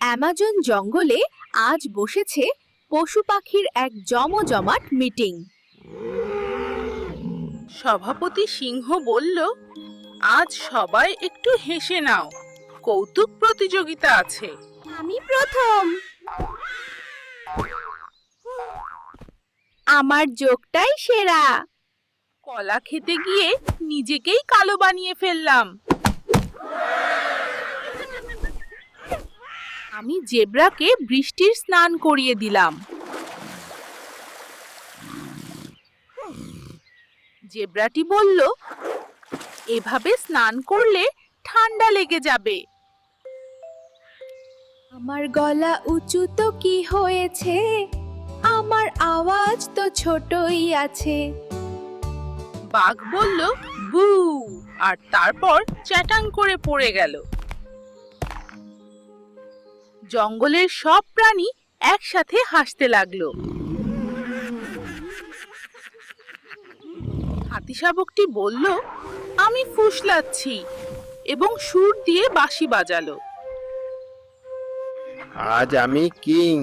Amazon জঙ্গলে আজ বসেছে পশু পাখির এক জমজমাট মিটিং। সভাপতি সিংহ বলল আজ সবাই একটু হেসে নাও। কৌতুক প্রতিযোগিতা আছে। আমি প্রথম। আমার যোগটাই সেরা। কলা খেতে গিয়ে নিজেকেই কালো বানিয়ে ফেললাম। আমি জেব্রাকে বৃষ্টির স্নান করিয়ে দিলাম। জেব্রাটি বলল এভাবে স্নান করলে ঠান্ডা লেগে যাবে। আমার গলা উঁচু তো কি হয়েছে? আমার আওয়াজ তো ছোটই আছে। বাঘ বলল বু। আর তারপর চ্যাটাং করে পড়ে গেল। জঙ্গলের সব প্রাণী একসাথে হাসতে লাগল। হাতি শাবকটি বলল আমি ফুসলাচ্ছি এবং সুর দিয়ে বাঁশি বাজালো। আজ আমি কিং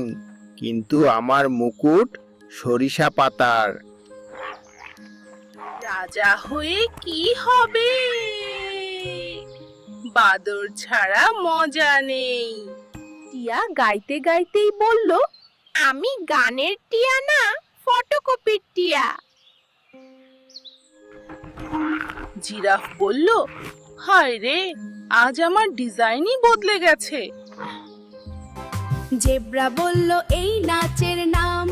কিন্তু আমার মুকুট সরিষা পাতার। রাজা হয়ে কি হবে? বাদর ছাড়া মজা নেই। টিয়া গাইতে গাইতেই বলল, আমি গানের টিয়া না, ফটোকপির টিয়া। জিরাফ বলল, হায় রে, আজ আমার ডিজাইনই বদলে গেছে। জেব্রা বলল, এই নাচের নাম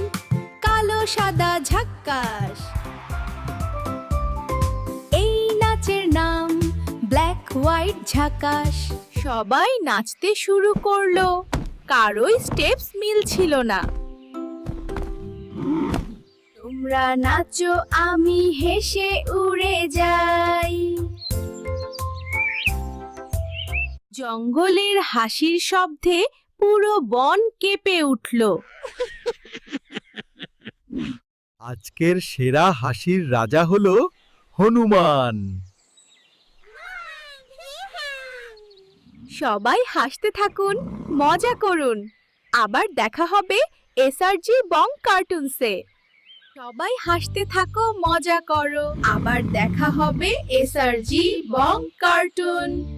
কালো সাদা ঝাক্কাস এই নাচের নাম ব্ল্যাক হোয়াইট ঝাকাস সবাই নাচতে শুরু করল। কারোই স্টেপস মিলছিল না। তোমরা নাচো, আমি হেসে উড়ে যাই। জঙ্গলের হাসির শব্দে পুরো বন কেঁপে উঠল। আজকের সেরা হাসির রাজা হলো হনুমান। সবাই হাসতে থাকুন, মজা করুন। আবার দেখা হবে এসআরজি বং কার্টুনসে। সবাই হাসতে থাকো, মজা করো। আবার দেখা হবে এসআরজি বং কার্টুন।